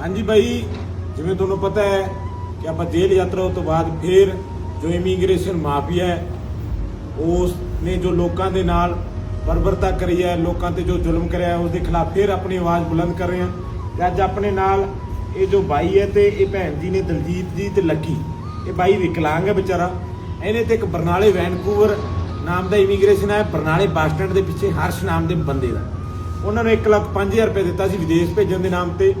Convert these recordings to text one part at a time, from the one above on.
ਹਾਂਜੀ ਬਾਈ ਜਿਵੇਂ ਤੁਹਾਨੂੰ ਪਤਾ ਹੈ ਕਿ ਆਪਾਂ ਜੇਲ੍ਹ ਯਾਤਰਾ ਤੋਂ ਬਾਅਦ ਫਿਰ ਜੋ ਇਮੀਗ੍ਰੇਸ਼ਨ ਮਾਫੀਆ ਹੈ ਉਸ ਨੇ ਜੋ ਲੋਕਾਂ ਦੇ ਨਾਲ ਬਰਬਰਤਾ ਕਰੀ ਹੈ ਲੋਕਾਂ ਤੇ ਜੋ ਜ਼ੁਲਮ ਕਰਿਆ ਹੈ, ਉਸ ਦੇ ਖਿਲਾਫ ਫਿਰ ਆਪਣੀ ਆਵਾਜ਼ ਬੁਲੰਦ ਕਰ ਰਹੇ ਹਾਂ। ਤੇ ਅੱਜ ਆਪਣੇ ਨਾਲ ਇਹ ਜੋ ਬਾਈ ਹੈ ਤੇ ਇਹ ਭੈਣ ਜੀ ਨੇ ਦਲਜੀਤ ਜੀ ਤੇ ਲੱਕੀ ਇਹ ਬਾਈ ਵਿਕਲਾਂਗ ਹੈ ਵਿਚਾਰਾ। ਇਹਨੇ ਤੇ ਇੱਕ ਬਰਨਾਲੇ ਵੈਨਕੂਵਰ ਨਾਮ ਦਾ ਇਮੀਗ੍ਰੇਸ਼ਨ ਹੈ ਬਰਨਾਲੇ ਬੱਸ ਸਟੈਂਡ ਦੇ ਪਿੱਛੇ ਹਰਸ਼ ਨਾਮ ਦੇ ਬੰਦੇ ਦਾ। ਉਹਨਾਂ ਨੂੰ 1 ਲੱਖ 5000 ਰੁਪਏ ਦਿੱਤਾ ਸੀ ਵਿਦੇਸ਼ ਭੇਜਣ ਦੇ ਨਾਮ ਤੇ।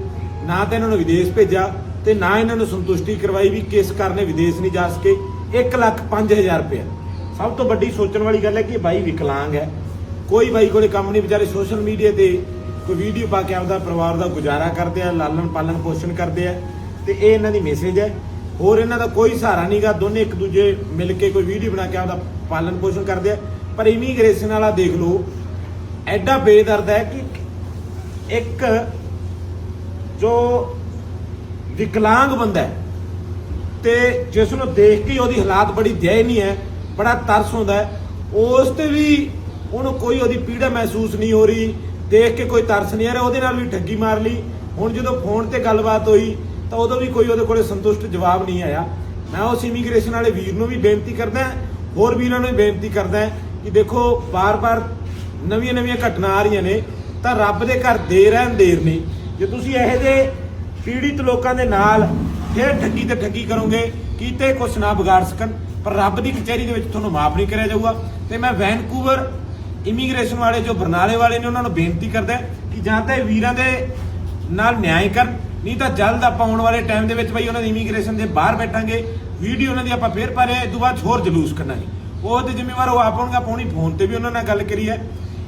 ਨਾ ਤਾਂ ਇਹਨਾਂ ਨੂੰ ਵਿਦੇਸ਼ ਭੇਜਿਆ ਤੇ ਨਾ ਇਹਨਾਂ ਨੂੰ ਸੰਤੁਸ਼ਟੀ ਕਰਵਾਈ ਵੀ ਕਿਸ ਕਾਰਨੇ ਵਿਦੇਸ਼ ਨਹੀਂ ਜਾ ਸਕੇ। 1 ਲੱਖ 5000 ਰੁਪਏ ਸਭ ਤੋਂ ਵੱਡੀ ਸੋਚਣ ਵਾਲੀ ਗੱਲ ਹੈ ਕਿ ਬਾਈ ਵਿਕਲਾਂਗ ਹੈ। ਕੋਈ ਬਾਈ ਕੋਲੇ ਕੰਮ ਨਹੀਂ, ਵਿਚਾਰੇ ਸੋਸ਼ਲ ਮੀਡੀਆ ਤੇ ਕੋਈ ਵੀਡੀਓ ਪਾ ਕੇ ਆਪਦਾ ਪਰਿਵਾਰ ਦਾ ਗੁਜ਼ਾਰਾ ਕਰਦੇ ਆ, ਲਾਲਣ ਪਾਲਣ ਪੋਸ਼ਣ ਕਰਦੇ ਆ ਤੇ ਇਹ ਇਹਨਾਂ ਦੀ ਮੈਸੇਜ ਹੈ। ਹੋਰ ਇਹਨਾਂ ਦਾ ਕੋਈ ਸਹਾਰਾ ਨਹੀਂਗਾ ਦੋਨੇ ਇੱਕ ਦੂਜੇ ਮਿਲ ਕੇ ਕੋਈ ਵੀਡੀਓ ਬਣਾ ਕੇ ਆਪਦਾ ਪਾਲਣ ਪੋਸ਼ਣ ਕਰਦੇ ਆ। ਪਰ ਇਮੀਗ੍ਰੇਸ਼ਨ ਵਾਲਾ ਦੇਖ ਲਓ, ਐਡਾ ਬੇਦਰਦ ਹੈ ਕਿ ਇੱਕ ਜੋ ਵਿਕਲਾਂਗ ਬੰਦਾ ਹੈ ਤੇ ਜਿਸ ਨੂੰ ਦੇਖ ਕੇ ਉਹਦੀ ਹਾਲਾਤ ਬੜੀ ਦਇਨੀ ਹੈ ਬੜਾ ਤਰਸ ਹੁੰਦਾ ਹੈ, ਉਸ ਤੇ ਵੀ ਉਹਨੂੰ ਕੋਈ ਉਹਦੀ ਪੀੜਾ ਮਹਿਸੂਸ ਨਹੀਂ ਹੋ ਰਹੀ, ਦੇਖ ਕੇ ਕੋਈ ਤਰਸ ਨਹੀਂ ਆ ਰਿਹਾ, ਉਹਦੇ ਨਾਲ ਵੀ ਠੱਗੀ ਮਾਰ ਲਈ। ਹੁਣ ਜਦੋਂ ਫੋਨ ਤੇ ਗੱਲਬਾਤ ਹੋਈ, ਤਾਂ ਉਦੋਂ ਵੀ ਕੋਈ ਉਹਦੇ ਕੋਲੇ ਸੰਤੁਸ਼ਟ ਜਵਾਬ ਨਹੀਂ ਆਇਆ। ਮੈਂ ਉਸ ਇਮੀਗ੍ਰੇਸ਼ਨ ਵਾਲੇ ਵੀਰ ਨੂੰ ਵੀ ਬੇਨਤੀ ਕਰਦਾ ਹੋਰ ਵੀਰਾਂ ਨੂੰ ਵੀ ਬੇਨਤੀ ਕਰਦਾ ਕਿ ਦੇਖੋ ਬਾਰ-ਬਾਰ ਨਵੀਆਂ-ਨਵੀਆਂ ਘਟਨਾ ਆ ਰਹੀਆਂ ਨੇ, ਤਾਂ ਰੱਬ ਦੇ ਘਰ ਦੇਰ ਹੈ, ਅੰਧੇਰ ਨਹੀਂ। ਜੇ ਤੁਸੀਂ ਇਹੋ ਜਿਹੇ ਪੀੜਿਤ ਲੋਕਾਂ ਦੇ ਨਾਲ ਫਿਰ ਠੱਗੀ ਤੇ ਠੱਗੀ ਕਰੋਗੇ, ਕੀਤੇ ਕੁਛ ਨਾ ਵਿਗਾੜ ਸਕਣ, ਪਰ ਰੱਬ ਦੀ ਕਚਹਿਰੀ ਦੇ ਵਿੱਚ ਤੁਹਾਨੂੰ ਮਾਫ ਨਹੀਂ ਕਰਿਆ ਜਾਊਗਾ। ਤੇ ਮੈਂ ਵੈਨਕੂਵਰ ਇਮੀਗ੍ਰੇਸ਼ਨ ਵਾਲੇ ਜੋ ਬਰਨਾਲੇ ਵਾਲੇ ਨੇ, ਉਹਨਾਂ ਨੂੰ ਬੇਨਤੀ ਕਰਦਾ ਕਿ ਜਾਂ ਤਾਂ ਇਹ ਵੀਰਾਂ ਦੇ ਨਾਲ ਨਿਆਂ ਕਰਨ, ਨਹੀਂ ਤਾਂ ਜਲਦ ਆਪਾਂ ਆਉਣ ਵਾਲੇ ਟਾਈਮ ਦੇ ਵਿੱਚ ਬਈ ਉਹਨਾਂ ਦੀ ਇਮੀਗ੍ਰੇਸ਼ਨ ਦੇ ਬਾਹਰ ਬੈਠਾਂਗੇ, ਵੀਡੀਓ ਉਹਨਾਂ ਦੀ ਆਪਾਂ ਫੇਰ ਪਾ ਰਹੇ ਇਸ ਤੋਂ ਬਾਅਦ ਹੋਰ ਜਲੂਸ ਕਰਾਂਗੇ ਉਹ ਤੇ ਜ਼ਿੰਮੇਵਾਰ ਉਹ ਆਪ ਹੋਣਗੇ ਪਾਉਣੀ ਫੋਨ ਤੇ ਵੀ ਉਹਨਾਂ ਨਾਲ ਗੱਲ ਕਰੀ ਹੈ।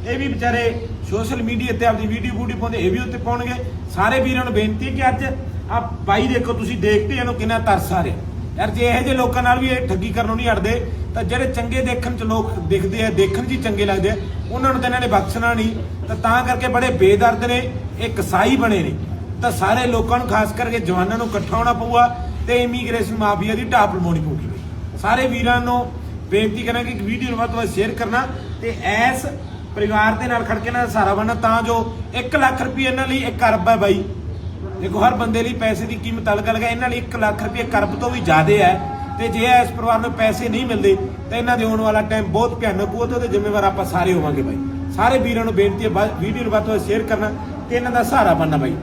ਇਹ ਵੀ ਵਿਚਾਰੇ ਸੋਸ਼ਲ ਮੀਡੀਆ ਤੇ ਆਪਦੀ ਵੀਡੀਓ ਵੀਡੀਓ ਪਾਉਂਦੇ, ਇਹ ਵੀ ਉੱਤੇ ਪਾਉਣਗੇ। ਸਾਰੇ ਵੀਰਾਂ ਨੂੰ ਬੇਨਤੀ ਕਿ ਅੱਜ ਆ ਬਾਈ ਦੇਖੋ, ਤੁਸੀਂ ਦੇਖਦੇ ਇਹਨੂੰ ਕਿੰਨਾ ਤਰਸ ਆ ਰਿਹਾ। ਯਾਰ ਜੇ ਇਹੋ ਜਿਹੇ ਲੋਕਾਂ ਨਾਲ ਵੀ ਇਹ ਠੱਗੀ ਕਰਨੋਂ ਨਹੀਂ ਅੜਦੇ ਤਾਂ ਜਿਹੜੇ ਚੰਗੇ ਦੇਖਣ ਚ ਲੋਕ ਦਿਖਦੇ ਆ, ਦੇਖਣ 'ਚ ਹੀ ਚੰਗੇ ਲੱਗਦੇ ਆ, ਉਹਨਾਂ ਨੂੰ ਤਾਂ ਇਹਨਾਂ ਨੇ ਬਖਸ਼ਣਾ ਨਹੀਂ। ਤਾਂ ਤਾਂ ਕਰਕੇ ਬੜੇ ਬੇਦਰਦ ਨੇ, ਇਹ ਕਸਾਈ ਬਣੇ ਨੇ। ਤਾਂ ਸਾਰੇ ਲੋਕਾਂ ਨੂੰ ਖਾਸ ਕਰਕੇ ਜਵਾਨਾਂ ਨੂੰ ਇਕੱਠਾ ਹੋਣਾ ਪਊਗਾ ਤੇ ਇਮੀਗ੍ਰੇਸ਼ਨ ਮਾਫੀਆ ਦੀ ਢਾਪ ਲਵਾਉਣੀ ਪਊਗੀ। ਸਾਰੇ ਵੀਰਾਂ ਨੂੰ ਬੇਨਤੀ ਕਰਾਂਗੇ ਕਿ ਵੀਡੀਓ ਨੂੰ ਵੱਧ ਤੋਂ ਵੱਧ ਸ਼ੇਅਰ ਕਰਨਾ ਤੇ ਐਸ ਪਰਿਵਾਰ ਦੇ ਨਾਲ ਖੜ ਕੇ ਨਾ ਸਹਾਰਾ ਬਣਨਾ, ਤਾਂ ਜੋ 1 ਲੱਖ ਰੁਪਏ ਇਹਨਾਂ ਲਈ ਇੱਕ ਅਰਬ ਹੈ ਬਾਈ। ਦੇਖੋ, ਹਰ ਬੰਦੇ ਲਈ ਪੈਸੇ ਦੀ ਕੀਮਤ ਅਲੱਗ-ਅਲੱਗ ਹੈ, ਇਹਨਾਂ ਲਈ 1 ਲੱਖ ਰੁਪਏ ਕਰਬ ਤੋਂ ਵੀ ਜ਼ਿਆਦਾ ਹੈ। ਤੇ ਜੇ ਇਸ ਪਰਿਵਾਰ ਨੂੰ ਪੈਸੇ ਨਹੀਂ ਮਿਲਦੇ, ਤਾਂ ਇਹਨਾਂ ਦੇ ਆਉਣ ਵਾਲਾ ਟਾਈਮ ਬਹੁਤ ਭਿਆਨਕ ਹੋਊ ਤੇ ਉਹਦੇ ਜ਼ਿੰਮੇਵਾਰ ਆਪਾਂ ਸਾਰੇ ਹੋਵਾਂਗੇ ਬਾਈ। ਸਾਰੇ ਵੀਰਾਂ ਨੂੰ ਬੇਨਤੀ ਹੈ ਵੀਡੀਓ ਨੂੰ ਵੱਧ ਤੋਂ ਵੱਧ ਸ਼ੇਅਰ ਕਰਨਾ ਤੇ ਇਹਨਾਂ ਦਾ ਸਹਾਰਾ ਬਣਨਾ ਬਾਈ।